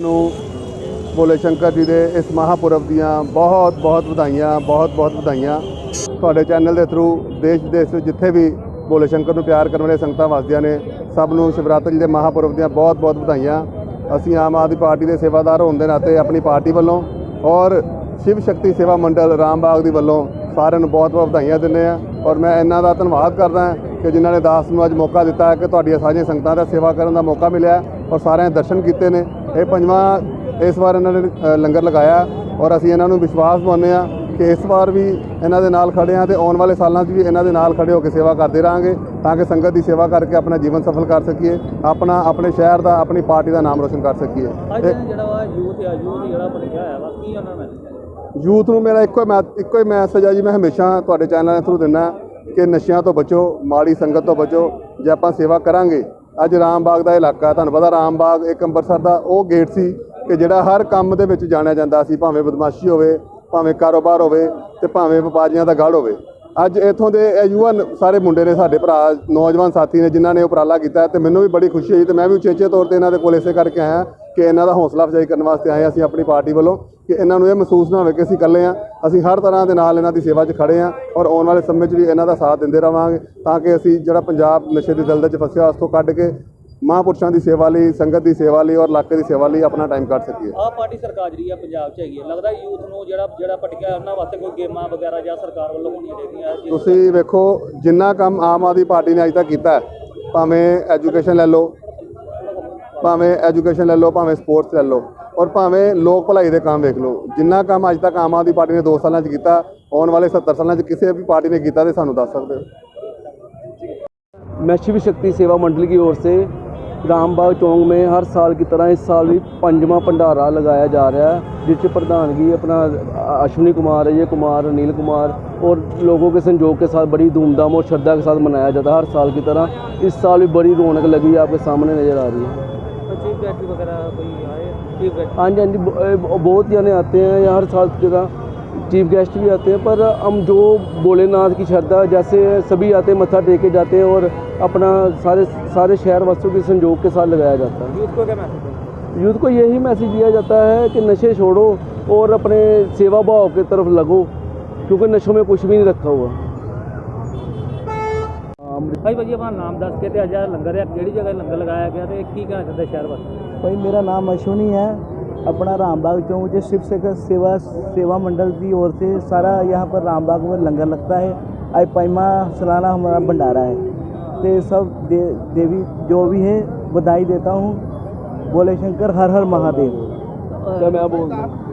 ਨੂੰ ਭੋਲੇ ਸ਼ੰਕਰ ਜੀ ਦੇ ਇਸ ਮਹਾਪੁਰਬ ਦੀਆਂ ਬਹੁਤ ਬਹੁਤ ਵਧਾਈਆਂ, ਬਹੁਤ ਬਹੁਤ ਵਧਾਈਆਂ। ਤੁਹਾਡੇ ਚੈਨਲ ਦੇ ਥਰੂ ਦੇਸ਼ ਵਿਦੇਸ਼ ਵਿੱਚ ਜਿੱਥੇ ਵੀ ਭੋਲੇ ਸ਼ੰਕਰ ਨੂੰ ਪਿਆਰ ਕਰਨ ਵਾਲੇ ਸੰਗਤਾਂ ਵਸਦੀਆਂ ਨੇ, ਸਭ ਨੂੰ ਸ਼ਿਵਰਾਤਰੀ ਦੇ ਮਹਾਪੁਰਬ ਦੀਆਂ ਬਹੁਤ ਬਹੁਤ ਵਧਾਈਆਂ। ਅਸੀਂ ਆਮ ਆਦਮੀ ਪਾਰਟੀ ਦੇ ਸੇਵਾਦਾਰ ਹੋਣ ਦੇ ਨਾਤੇ ਆਪਣੀ ਪਾਰਟੀ ਵੱਲੋਂ ਔਰ ਸ਼ਿਵ ਸ਼ਕਤੀ ਸੇਵਾ ਮੰਡਲ ਰਾਮਬਾਗ ਦੀ ਵੱਲੋਂ ਸਾਰਿਆਂ ਨੂੰ ਬਹੁਤ ਬਹੁਤ ਵਧਾਈਆਂ ਦਿੰਦੇ ਆ ਔਰ ਮੈਂ ਇਹਨਾਂ ਦਾ ਧੰਨਵਾਦ ਕਰਦਾ ਕਿ ਜਿਨ੍ਹਾਂ ਨੇ ਦਾਸ ਨੂੰ ਅੱਜ ਮੌਕਾ ਦਿੱਤਾ ਹੈ ਕਿ ਤੁਹਾਡੀਆਂ ਸਾਰੀਆਂ ਸੰਗਤਾਂ ਦਾ ਸੇਵਾ ਕਰਨ ਦਾ ਮੌਕਾ ਮਿਲਿਆ ਔਰ ਸਾਰਿਆਂ ਨੇ ਦਰਸ਼ਨ ਕੀਤੇ ਨੇ। ਇਹ ਪੰਜਵਾਂ ਇਸ ਵਾਰ ਇਹਨਾਂ ਨੇ ਲੰਗਰ ਲਗਾਇਆ ਔਰ ਅਸੀਂ ਇਹਨਾਂ ਨੂੰ ਵਿਸ਼ਵਾਸ ਦਿਵਾਉਂਦੇ ਆ ਕਿ ਇਸ ਵਾਰ ਵੀ ਇਹਨਾਂ ਦੇ ਨਾਲ ਖੜੇ ਆ ਤੇ ਆਉਣ ਵਾਲੇ ਸਾਲਾਂ 'ਚ ਵੀ ਇਹਨਾਂ ਦੇ ਨਾਲ ਖੜੇ ਹੋ ਕੇ ਸੇਵਾ ਕਰਦੇ ਰਹਾਂਗੇ ਤਾਂ ਕਿ ਸੰਗਤ ਦੀ ਸੇਵਾ ਕਰਕੇ ਆਪਣਾ ਜੀਵਨ ਸਫਲ ਕਰ ਸਕੀਏ ਆਪਣਾ ਆਪਣੇ ਸ਼ਹਿਰ ਦਾ ਆਪਣੀ ਪਾਰਟੀ ਦਾ ਨਾਮ ਰੋਸ਼ਨ ਕਰ ਸਕੀਏ। ਜਿਹੜਾ ਵਾ ਯੂਥ ਆ ਯੂਥ ਜਿਹੜਾ ਬਣਿਆ ਹੋਇਆ ਵਾ ਕੀ ਉਹਨਾਂ ਨੇ? ਯੂਥ ਨੂੰ ਮੇਰਾ ਇੱਕੋ ਹੀ ਇੱਕੋ ਹੀ ਮੈਸੇਜ ਆ ਜੀ ਮੈਂ ਹਮੇਸ਼ਾ ਤੁਹਾਡੇ ਚੈਨਲ ਦੇ ਥਰੂ ਦਿੰਦਾ ਕਿ ਨਸ਼ਿਆਂ ਤੋਂ ਬਚੋ ਮਾੜੀ ਸੰਗਤ ਤੋਂ ਬਚੋ ਜੇ ਆਪਾਂ ਸੇਵਾ ਕਰਾਂਗੇ ਅੱਜ ਰਾਮਬਾਗ ਦਾ ਇਲਾਕਾ, ਤੁਹਾਨੂੰ ਪਤਾ ਰਾਮਬਾਗ ਇੱਕ ਅੰਮ੍ਰਿਤਸਰ ਦਾ ਉਹ ਗੇਟ ਸੀ ਕਿ ਜਿਹੜਾ ਹਰ ਕੰਮ ਦੇ ਵਿੱਚ ਜਾਣਿਆ ਜਾਂਦਾ ਸੀ, ਭਾਵੇਂ ਬਦਮਾਸ਼ੀ ਹੋਵੇ, ਭਾਵੇਂ ਕਾਰੋਬਾਰ ਹੋਵੇ ਤੇ ਭਾਵੇਂ ਵਪਾਰੀਆਂ ਦਾ ਗੜ ਹੋਵੇ। ਅੱਜ ਇਥੋਂ ਦੇ ਇਹ ਯੁਵਾ ਸਾਰੇ ਮੁੰਡੇ ਨੇ, ਸਾਡੇ ਭਰਾ, ਨੌਜਵਾਨ ਸਾਥੀ ਨੇ ਜਿਨ੍ਹਾਂ ਨੇ ਉਪਰਾਲਾ ਕੀਤਾ ਹੈ ਤੇ ਮੈਨੂੰ ਵੀ ਬੜੀ ਖੁਸ਼ੀ ਹੋਈ ਤੇ ਮੈਂ ਵੀ ਉਚੇਚੇ ਤੌਰ ਤੇ ਇਹਨਾਂ ਦੇ ਕੋਲ ਇਸੇ ਕਰਕੇ ਆਇਆ। ਕਿ ਇਹਨਾਂ ਦਾ ਹੌਸਲਾ ਅਫਜ਼ਾਈ ਕਰਨ ਵਾਸਤੇ ਆਏ ਅਸੀਂ ਆਪਣੀ ਪਾਰਟੀ ਵੱਲੋਂ ਕਿ ਇਹਨਾਂ ਨੂੰ ਇਹ ਮਹਿਸੂਸ ਨਾ ਹੋਵੇ ਕਿ ਅਸੀਂ ਇਕੱਲੇ ਆ ਅਸੀਂ ਹਰ ਤਰ੍ਹਾਂ ਦੇ ਨਾਲ ਇਹਨਾਂ ਦੀ ਸੇਵਾ 'ਚ ਖੜੇ ਆ ਔਰ ਆਉਣ ਵਾਲੇ ਸਮੇਂ 'ਚ ਵੀ ਇਹਨਾਂ ਦਾ ਸਾਥ ਦਿੰਦੇ ਰਵਾਂਗੇ ਤਾਂ ਕਿ ਅਸੀਂ ਜਿਹੜਾ ਪੰਜਾਬ ਨਸ਼ੇ ਦੀ ਦਲਦਲ 'ਚ ਫਸਿਆ ਉਸ ਤੋਂ ਕੱਢ ਕੇ ਮਹਾਂਪੁਰਸ਼ਾਂ ਦੀ ਸੇਵਾ ਲਈ ਸੰਗਤ ਦੀ ਸੇਵਾ ਲਈ ਔਰ ਇਲਾਕੇ ਦੀ ਸੇਵਾ ਲਈ ਆਪਣਾ ਟਾਈਮ ਕੱਢ ਸਕੀਏ। ਆਹ ਪਾਰਟੀ ਸਰਕਾਰ ਜਿਹੜੀ ਆ ਪੰਜਾਬ 'ਚ ਹੈਗੀ ਹੈ ਲੱਗਦਾ ਯੂਥ ਨੂੰ ਜਿਹੜਾ ਜਿਹੜਾ ਭਟਕਿਆ ਉਹਨਾਂ ਵਾਸਤੇ ਕੋਈ ਗੇਮਾਂ ਵਗੈਰਾ ਜਾਂ ਸਰਕਾਰ ਵੱਲੋਂ ਹੋਣੀਆਂ ਚਾਹੀਦੀਆਂ ਤੁਸੀਂ ਵੇਖੋ ਜਿੰਨਾ ਕੰਮ ਆਮ ਆਦਮੀ ਪਾਰਟੀ ਨੇ ਅੱਜ ਤੱਕ ਕੀਤਾ ਭਾਵੇਂ ਐਜੂਕੇਸ਼ਨ ਲੈ ਲਓ ਭਾਵੇਂ ਐਜੂਕੇਸ਼ਨ ਲੈ ਲਓ ਭਾਵੇਂ ਸਪੋਰਟਸ ਲੈ ਲਓ ਔਰ ਭਾਵੇਂ ਲੋਕ ਭਲਾਈ ਦੇ ਕੰਮ ਵੇਖ ਲਓ ਜਿੰਨਾ ਕੰਮ ਅੱਜ ਤੱਕ ਆਮ ਆਦਮੀ ਪਾਰਟੀ ਨੇ 2 ਸਾਲਾਂ 'ਚ ਕੀਤਾ ਆਉਣ ਵਾਲੇ 70 ਸਾਲਾਂ 'ਚ ਕਿਸੇ ਵੀ ਪਾਰਟੀ ਨੇ ਕੀਤਾ ਤੇ ਸਾਨੂੰ ਦੱਸ ਸਕਦੇ ਹੋ मैं शिव शक्ति सेवा मंडल की ओर से रामबाग चौक में हर साल की तरह इस साल भी पंजवा भंडारा लगाया जा रहा है जिस प्रधानगी अपना अश्विनी कुमार अजय कुमार अनिल कुमार और लोगों के संयोग के साथ बड़ी धूमधाम और श्रद्धा के साथ मनाया जाता है हर साल की तरह इस साल भी बड़ी रौनक लगी है आपके सामने नज़र आ रही है चीफ गेस्ट वगैरह कोई आए? चीफ गेस्ट हाँ जी हाँ जी बहुत जने आते हैं यहाँ हर साल की तरह चीफ गेस्ट भी आते हैं पर हम जो भोलेनाथ की श्रद्धा जैसे सभी आते हैं मत्था टेके जाते हैं और अपना सारे सारे शहर वासियों के संजोग के साथ लगाया जाता है। यूथ को क्या मैसेज है? यूथ को यही मैसेज दिया जाता है कि नशे छोड़ो और अपने सेवा भाव की तरफ़ लगो क्योंकि नशों में कुछ भी नहीं रखा हुआ। ਭਾਈ ਭਾਜੀ ਆਪਣਾ ਨਾਮ ਦੱਸ ਕੇ ਤੇ ਅੱਜ ਆਹ ਲੰਗਰ ਹੈ ਕਿਹੜੀ ਜਗ੍ਹਾ ਲੰਗਰ ਲਗਾਇਆ ਗਿਆ ਤੇ ਕੀ ਕਹਿਣਾ ਚਾਹੁੰਦੇ ਸ਼ਹਿਰ ਵਾਸਤੇ भाई मेरा नाम अश्विनी है अपना रामबाग चौक जो शिव सेवा सेवा सेवा मंडल की ओर से सारा यहाँ पर रामबाग में लंगर लगता है आज पैमा सालाना हमारा भंडारा है तो सब दे, देवी जो भी है बधाई देता हूँ बोले शंकर हर हर महादेव क्या मैं बोल दूँ